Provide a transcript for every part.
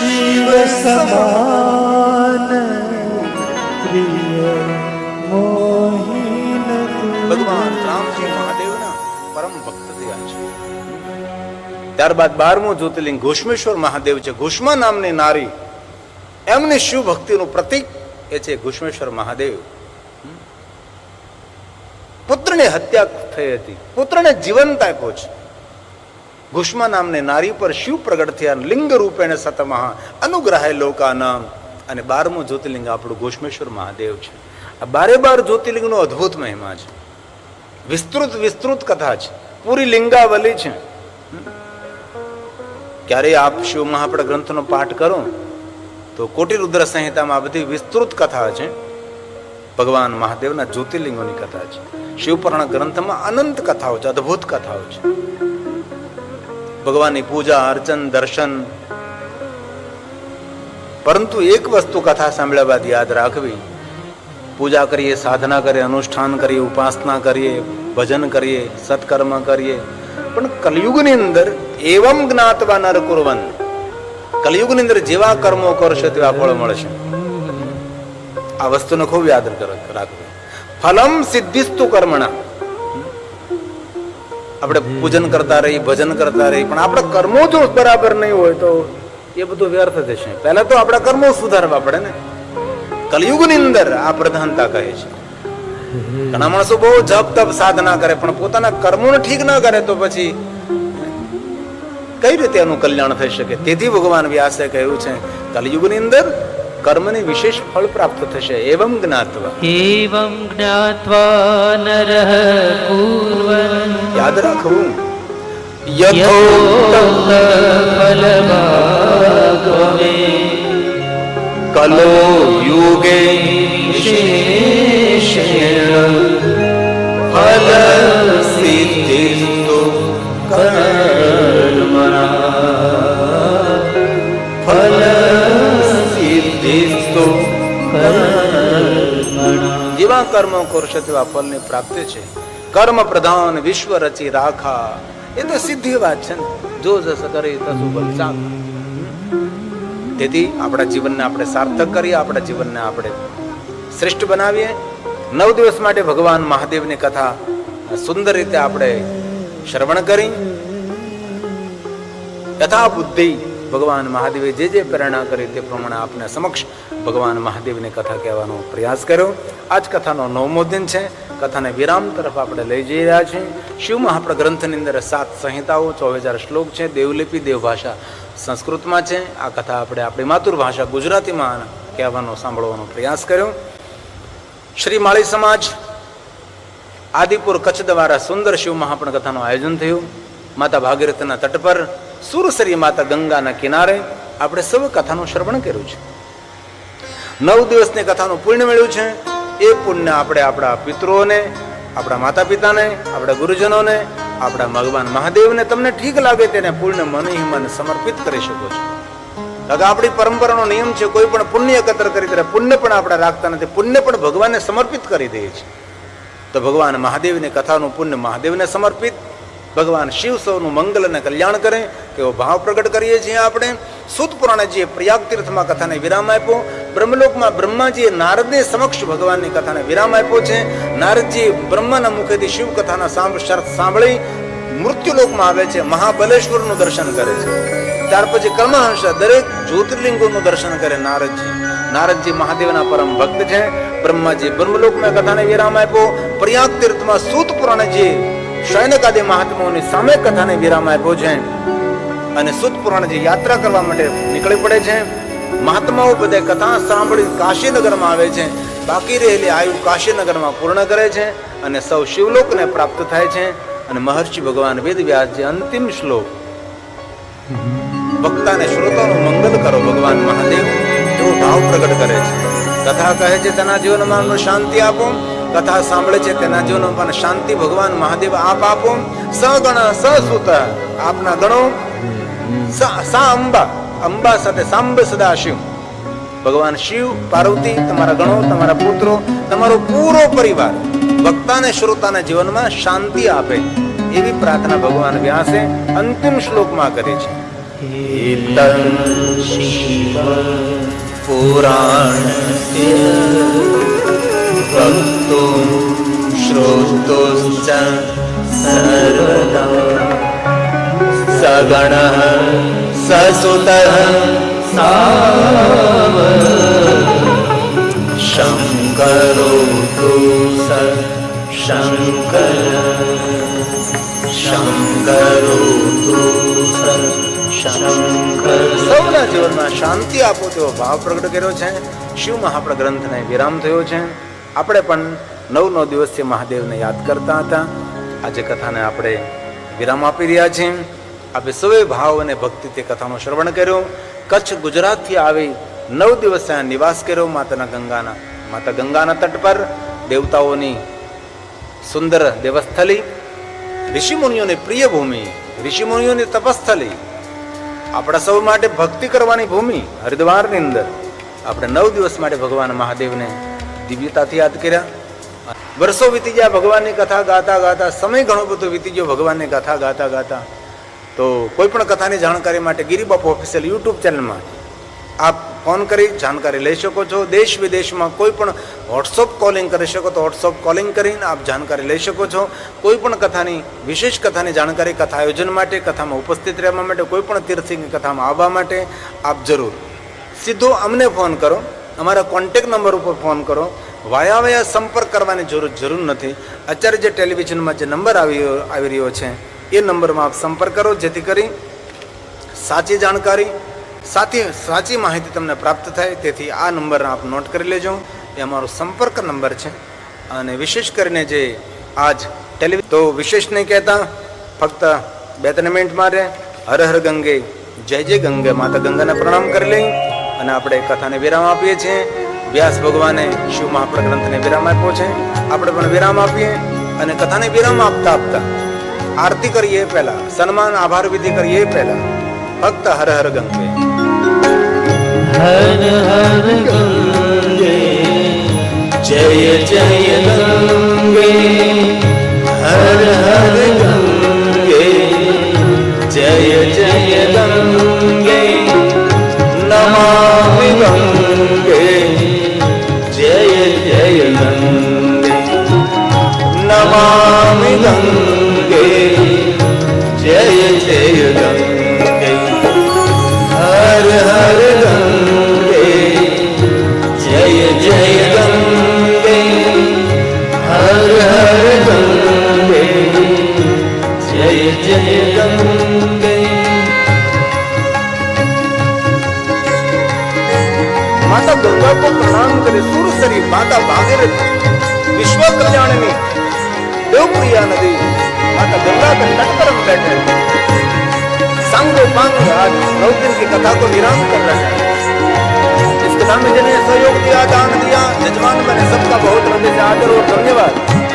શિવ સમાન પ્રિય મોહિન ભગવાન રામજી મહાદેવના પરમ ભક્ત થયા છે ત્યારબાદ બારમું જ્યોતિર્લિંગ ઘુષ્મેશ્વર મહાદેવ છે. ઘુષ્મા નામની નારી, એમની શિવ ભક્તિનું પ્રતીક એ છે ઘુષ્મેશ્વર મહાદેવ. પુત્રની હત્યા થઈ હતી. પુત્રને જીવંત આપ્યો છે. ઘુષ્મા નામની નારી પર શિવ પ્રગટ થયા લિંગ રૂપેણ સતમહ. અનુગ્રહાય લોકાનામ અને બારમું જ્યોતિર્લિંગ આપણું ઘુષ્મેશ્વર મહાદેવ છે. આ બારે બાર જ્યોતિર્લિંગનો અદ્ભુત મહિમા છે. વિસ્તૃત વિસ્તૃત કથા છે. પૂરી લિંગાવલી છે. ક્યારે આપ શિવ મહાપડ ગ્રંથનો પાઠ કરો, તો કોટી રુદ્ર સંહિતામાં આ બધી વિસ્તૃત કથા છે. ભગવાન મહાદેવના જ્યોતિર્લિંગોની કથા છે. શિવપુરાણ ગ્રંથમાં અનંત કથાઓ છે, અદ્ભુત કથાઓ છે. ભગવાનની પૂજા, અર્ચન, દર્શન. પરંતુ એક વસ્તુ કથા સાંભળ્યા બાદ યાદ રાખવી. પૂજા કરીએ, સાધના કરીએ, અનુષ્ઠાન કરીએ, ઉપાસના કરીએ, ભજન કરીએ, સત્કર્મ કરીએ. પણ કલયુગની અંદર એવમ જ્ઞાતવા નર કુરવન. કલયુગની અંદર જેવા કર્મો કરશે તેવા ફળ મળશે. આ વસ્તુને ખૂબ યાદ રાખવી. ફલમ સિદ્ધિસ્તુ કર્મણા. આપણે પૂજન કરતા રહી, ભજન કરતા રહી, પણ આપણા કર્મો જો બરાબર નહીં હોય તો એ બધું વ્યર્થ થશે પહેલા તો આપણા કર્મો સુધારવા પડે ને. કલયુગની અંદર આ પ્રધાનતા કહે છે. ઘણા માણસો બહુ જપ તપ સાધના કરે, પણ પોતાના કર્મોને ઠીક ના કરે તો પછી કઈ રીતે એનું કલ્યાણ થઈ શકે? તેથી ભગવાન વ્યાસે કહ્યું છે, કલયુગની અંદર કર્મની વિશેષ ફળ પ્રાપ્ત થશે. એવમ જ્ઞાત્વા. એવમ જ્ઞાત્વા નરઃ પૂર્વં યાદ રાખવું યથોક્ત ફલમાગમે કલો યુગે વિશેષેણ. ફલ સિદ્ધિસ્તુ ફલ જેવા કર્મ કરશે તેવા ફળની પ્રાપ્તિ છે. કર્મ પ્રધાન વિશ્વ રચી રાખા. એ તો સિદ્ધિ વાત છે ને. જો જસ કરે, તસુ બલ તેથી આપણા જીવનને આપણે સાર્થક કરીએ, આપણા જીવનને આપણે શ્રેષ્ઠ બનાવીએ. નવ દિવસ માટે ભગવાન મહાદેવની કથા સુંદર રીતે આપણે શ્રવણ કરી. યથા બુદ્ધિ ભગવાન મહાદેવે જે જે પ્રેરણા કરી તે પ્રમાણે આપને સમક્ષ ભગવાન મહાદેવની કથા કહેવાનો પ્રયાસ કર્યો. આજ કથાનો નવમો દિન છે. કથાને વિરામ તરફ આપણે લઈ જઈ રહ્યા છીએ. શિવ મહાપ્રગ્રંથની અંદર સાત સંહિતાઓ, ચોવીસ હજાર શ્લોક છે. દેવલિપિ, દેવભાષા સંસ્કૃતમાં છે. આ કથા આપણે આપણી માતૃભાષા ગુજરાતીમાં કહેવાનો, સાંભળવાનો પ્રયાસ કર્યો. શ્રી માળી સમાજ, આદિપુર કચ્છ દ્વારા સુંદર શિવ મહાપણ કથાનું આયોજન થયું. માતા ભાગીરથના તટ પર સુરસરી માતા ગંગાના કિનારે આપણે સૌ કથાનું શ્રવણ કર્યું છે. નવ દિવસની કથાનું પુણ્ય મળ્યું છે. એ પુણ્ય આપણે આપણા પિતૃઓને, આપણા માતા પિતાને આપણા ગુરુજનોને, આપણા ભગવાન મહાદેવને તમને ઠીક લાગે તેને પુણ્ય મને સમર્પિત કરી શકો છો. દાદા, આપણી પરંપરાનો નિયમ છે, કોઈ પણ પુણ્ય એકત્ર કરી ત્યારે પુણ્ય પણ આપણે રાખતા નથી. પુણ્ય પણ ભગવાનને સમર્પિત કરી દઈએ છીએ તો ભગવાન મહાદેવની કથાનું પુણ્ય મહાદેવને સમર્પિત. ભગવાન શિવ સૌનું મંગલ અને કલ્યાણ કરે. તેવો ભાવ પ્રગટ કરીએ છીએ આપણે. સુત જે પ્રયાગ તીર્થમાં કથાને વિરામ આપ્યો બ્રહ્મલોકમાં બ્રહ્માજીએ નારદને સમક્ષ ભગવાનની કથાને વિરામ આપ્યો છે. નારદજી બ્રહ્માના મુખેથી શિવ કથાના સાંભળી મૃત્યુલોકમાં આવે છે. મહાબલેશ્વરનું દર્શન કરે છે. ત્યાર પછી કર્મહંસ દરેક જ્યોતિર્લિંગોનું દર્શન કરે નારદજી. નારદજી મહાદેવના પરમ ભક્ત છે. બ્રહ્માજી બ્રહ્મલોકમાં કથાને વિરામ આપ્યો. પ્રયાગ તીર્થમાં સૂત પુરાણજી શૈનકાદી મહાત્માઓની સામે કથાને વિરામ આપ્યો છે. અને સુત પુરાણજી યાત્રા કરવા માટે નીકળી પડે છે. મહાત્માઓ બધે કથા સાંભળી કાશીનગરમાં આવે છે. બાકી રહેલી આયુ કાશીનગરમાં પૂર્ણ કરે છે અને સૌ શિવલોકને પ્રાપ્ત થાય છે અને મહર્ષિ ભગવાન વેદ વ્યાસજી અંતિમ શ્લોક. વક્તાને શ્રોતાનું મંગલ કરો ભગવાન મહાદેવ. એવો ભાવ પ્રગટ કરે છે. કથા કહે છે, તેના જીવનમાં શાંતિ આપો. કથા સાંભળે છે, તેના જીવનમાં પણ શાંતિ ભગવાન મહાદેવ આપ આપો. સગણ સસુત આપના ગણો. સા અંબા અંબા સાથે સાંબ સદા શિવ ભગવાન શિવ, પાર્વતી, તમારા ગણો, તમારા પુત્રો, તમારો પૂરો પરિવાર વક્તાને શ્રોતાના જીવનમાં શાંતિ આપે એવી પ્રાર્થના ભગવાન વ્યાસે અંતિમ શ્લોકમાં કરે છે. પુરાણ શ્રોતોશ્ચ સર્વદા સગણ ससुतः सावक शङ्करो तु स शङ्कर શંકરો સૌના જીવનમાં શાંતિ આપો તેવો ભાવ પ્રગટ કર્યો છે શિવ મહાપ્ર ગ્રંથને વિરામ થયો છે આપણે પણ નવ નવ દિવસથી મહાદેવને યાદ કરતા હતા આજે કથાને આપણે વિરામ આપી રહ્યા છીએ આપણે સૌએ ભાવ અને ભક્તિ તે કથાનું શ્રવણ કર્યો. કચ્છ ગુજરાતથી આવી નવ દિવસ ત્યાં નિવાસ કર્યો માતાના ગંગાના, માતા ગંગાના તટ પર. દેવતાઓની સુંદર દેવસ્થલી, ઋષિમુનિઓની પ્રિય ભૂમિ, ઋષિમુનિઓની તપસ્થલી. આપણા સૌ માટે ભક્તિ કરવાની ભૂમિ, હરિદ્વારની અંદર. આપણે નવ દિવસ માટે ભગવાન મહાદેવને દિવ્યતાથી યાદ કર્યા. વર્ષો વીતી ગયા ભગવાનની કથા ગાતા ગાતા, સમય ઘણો બધો વીતી ગયો ભગવાનની કથા ગાતા ગાતા. તો કોઈ પણ કથાની જાણકારી માટે ગિરિબાપુ ઓફિશિયલ યુટ્યુબ ચેનલમાં આપ ફોન કરી જાણકારી લઈ શકો છો. દેશ વિદેશમાં કોઈ પણ વોટ્સઅપ કોલિંગ કરી શકો તો વોટ્સઅપ કોલિંગ કરીને આપ જાણકારી લઈ શકો છો. કોઈ પણ કથાની, વિશેષ કથાની જાણકારી કથા આયોજન માટે, કથામાં ઉપસ્થિત રહેવા માટે કોઈ પણ તીર્થની કથામાં આવવા માટે આપ જરૂર. સીધો અમને ફોન કરો. અમારા કોન્ટેક નંબર ઉપર ફોન કરો. વાયા વાયા સંપર્ક કરવાની જરૂર જરૂર નથી. અત્યારે જે ટેલિવિઝનમાં જે નંબર આવી આવી રહ્યો છે એ નંબરમાં આપ સંપર્ક કરો, જેથી કરી સાચી જાણકારી સાચી સાચી માહિતી તમને પ્રાપ્ત થાય. તેથી આ નંબર આપ નોટ કરી લેજો. એ અમારો સંપર્ક નંબર છે. અને વિશેષ કરીને જે આજ ટેલિવિ તો વિશેષ નહીં કહેતા, ફક્ત બે ત્રણ મિનિટ મારે. હર હર ગંગે, જય જય ગંગે. માતા ગંગાને પ્રણામ કરી લઈ. અને આપણે કથાને વિરામ આપીએ છીએ. વ્યાસ ભગવાને શિવ મહાપ્રગ્રંથને વિરામ આપ્યો છે. આપણે પણ વિરામ આપીએ અને કથાને વિરામ આપતા આપતા આરતી કરીએ પહેલા, સન્માન, આભાર વિધિ કરીએ પહેલા. ફક્ત હર હર ગંગે. હર હર ગંગે. જય જય ગંગે. હર હર तो दुर्गा को प्रणाम करे, सूर सरी, माता भागीरथी विश्व कल्याणनी देवप्रिया नदी, माता दुर्गा का तट पर बैठे। सांगो पांग आज नौ दिन की कथा को विराम कर रहे हैं। इस कथा में जिन्हें सहयोग दिया, दान दिया, यजमान मैंने सबका बहुत हृदय से आदर और धन्यवाद।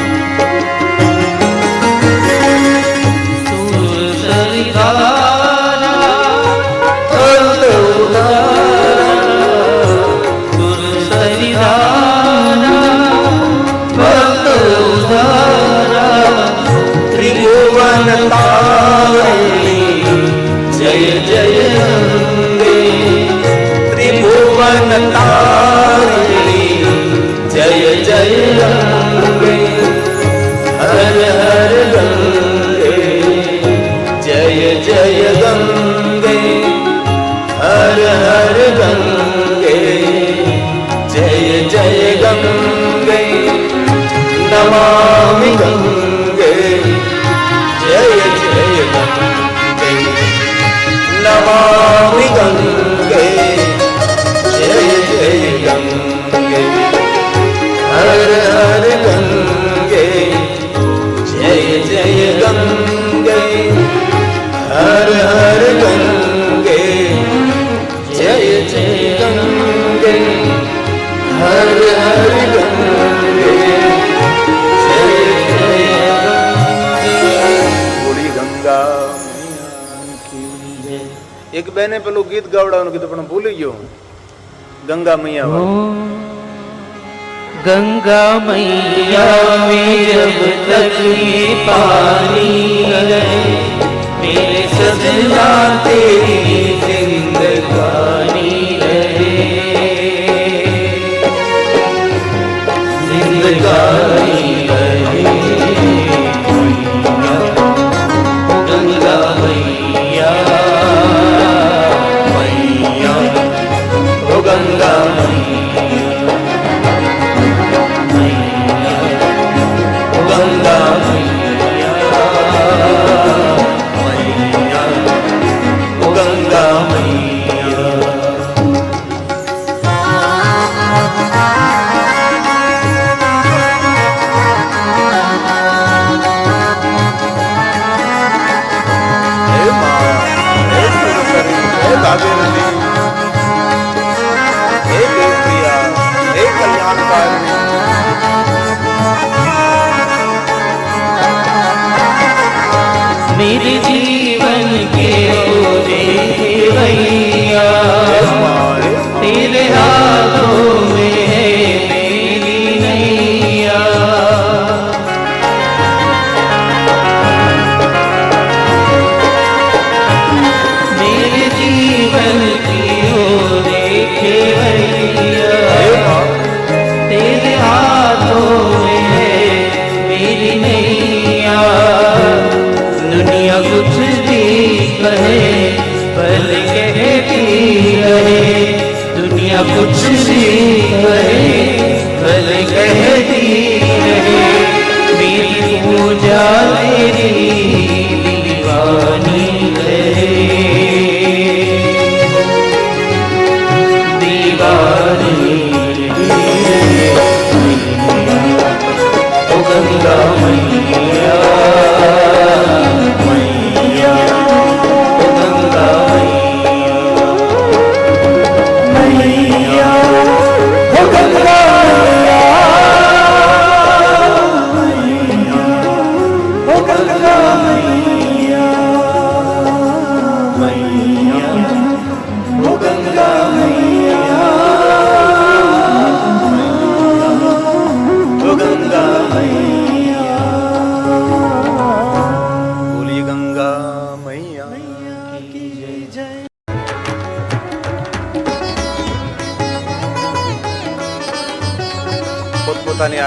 অবিকল બેને પેલું ગીત ગાવડાવવાનું કીધું પણ ભૂલી ગયો. ગંગા મૈયા ગંગા મૈયા જબ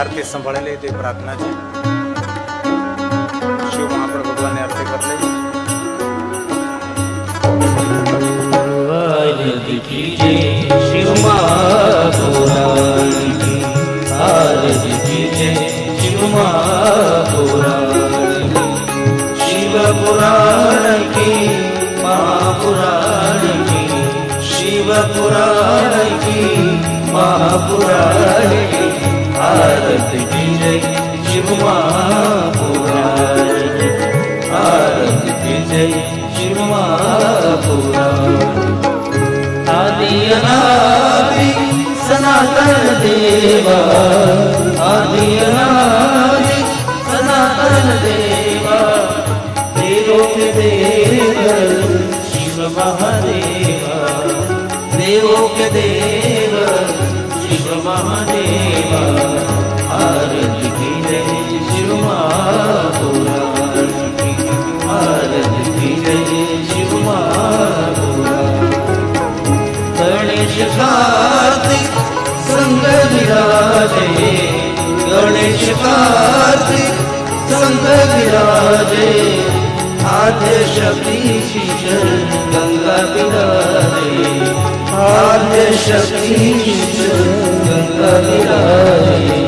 આરતી સંભાળી લે તે પ્રાર્થના છે. શિવ મહાપ્રભુ ભગવાનની આરતી કરી લઈએ શિવ મહાપુરાણ महापुराणी પુરાણ કી મહાપુરાણ કી ભારત કી જય શિવમાં પુરાણી ભારત કી જય શિવમાં પુરાણી આદિ અનાદિ સનાતન દેવ આદિ અનાદિ સનાતન દેવ દેવો દેવ શિવ મહાદેવ દેવ શિવ મહાદેવ कार्तिक संग विराजे. गणेश कार्तिक संग विराजे. आद्य शक्ति शिशर गंगा विराजे. आद्य शक्ति शिशर गंगा विराजे.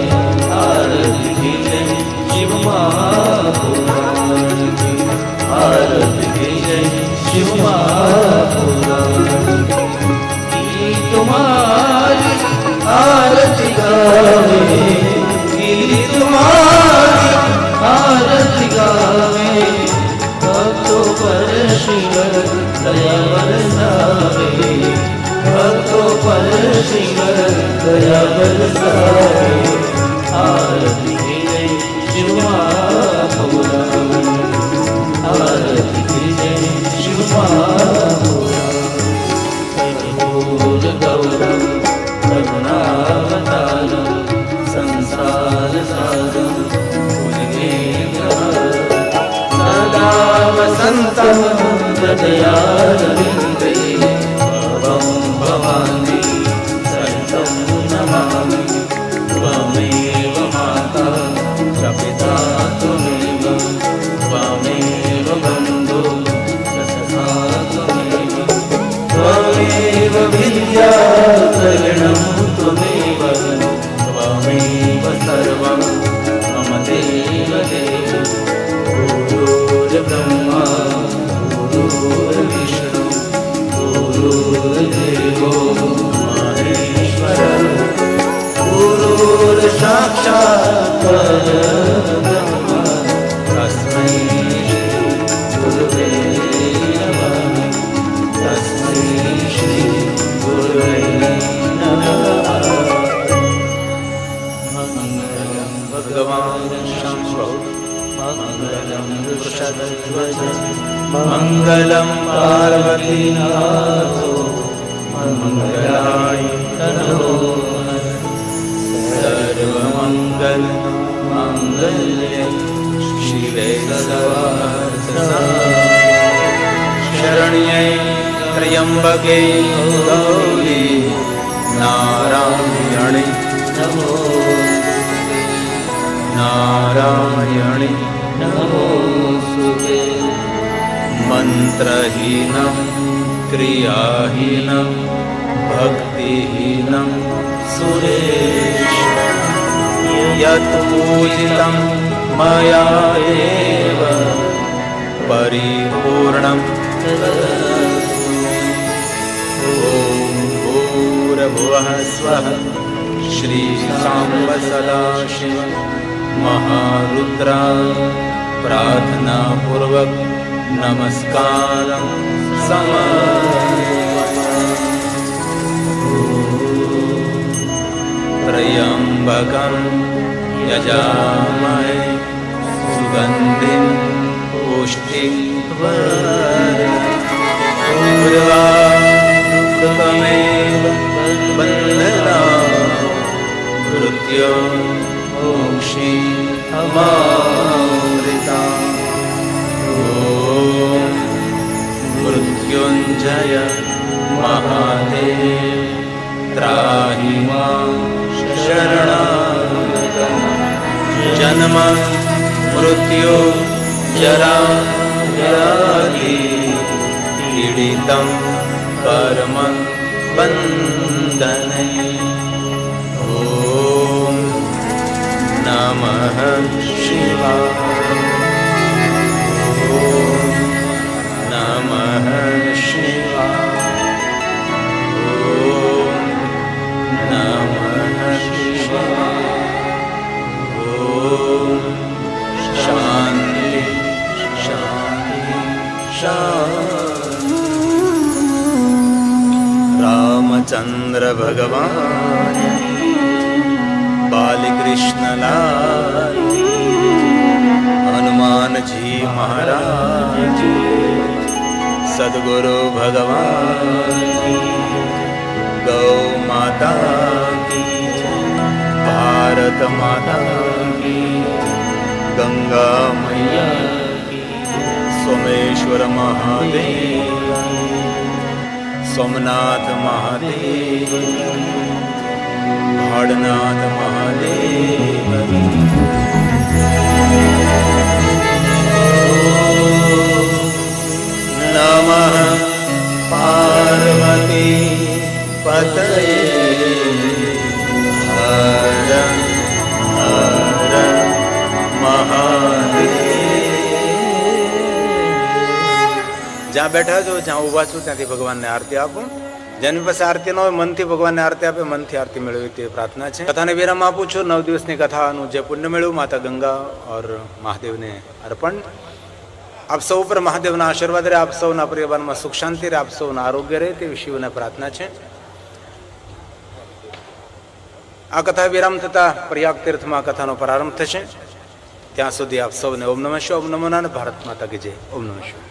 दया મંગલાય તનો સર્વમંગલ મંગલ્ય શિવે શરણ્યે ત્ર્યંબકે ગૌરી નારાયણે નમો નારાયણે નમો સુતે મંત્રહીનમ ક્રિયાહીનમ भक्तिहीनं सुरे यत्पूजितं मया एव परिपूर्णम् ॐ भूरभुवः स्वः श्रीशाम्ब सदाशिव महारुद्रा प्रार्थनापूर्वकं नमस्कारं समा त्र्यम्बकं यजामहे सुगन्धिं पुष्टिवर्धमेव बन्धना मृत्यो मोक्षी अमामृता ॐ मृत्युञ्जय महादेव त्राहि मां શરણાગતમ જન્મ મૃત્યુ જરા વ્યાધિ પીડિતમ કર્મ બંધને ઓમ નમઃ શિવાય રામચંદ્ર ભગવાન બાલકૃષ્ણલાલ હનુમાનજી મહારાજ સદગુરુ ભગવાન ગૌ માતા ભારત માતા ગંગા મૈયા સોમેશ્વર મહાદેવ સોમનાથ મહાદેવ ભાડનાથ મહાદેવ. નમ પાર્વતી પતયે હર જ્યાં બેઠા છો, જ્યાં ઊભા છો, ત્યાંથી ભગવાનને આરતી આપો. જેની પાસે આરતી ન હોય, મનથી ભગવાનને આરતી આપે, મનથી આરતી મેળવી તે પ્રાર્થના છે. કથાને વિરામ આપું છું. નવ દિવસની કથાનું જે પુણ્ય મેળવ્યું, માતા ગંગા ઓર મહાદેવને અર્પણ. આપ સૌ પર મહાદેવના આશીર્વાદ રહે, આપ સૌના પરિવારમાં સુખ શાંતિ રહે, આપ સૌના આરોગ્ય રહે, તેવી શિવને પ્રાર્થના છે. આ કથા વિરામ થતા પ્રયાગ તીર્થમાં કથાનો પ્રારંભ થશે. ત્યાં સુધી આપ સૌને ઓમ નમઃ શિવ ઓમ નમો નારાયણ. ભારત માતા કે જય. ઓમ નમઃ શિવાય.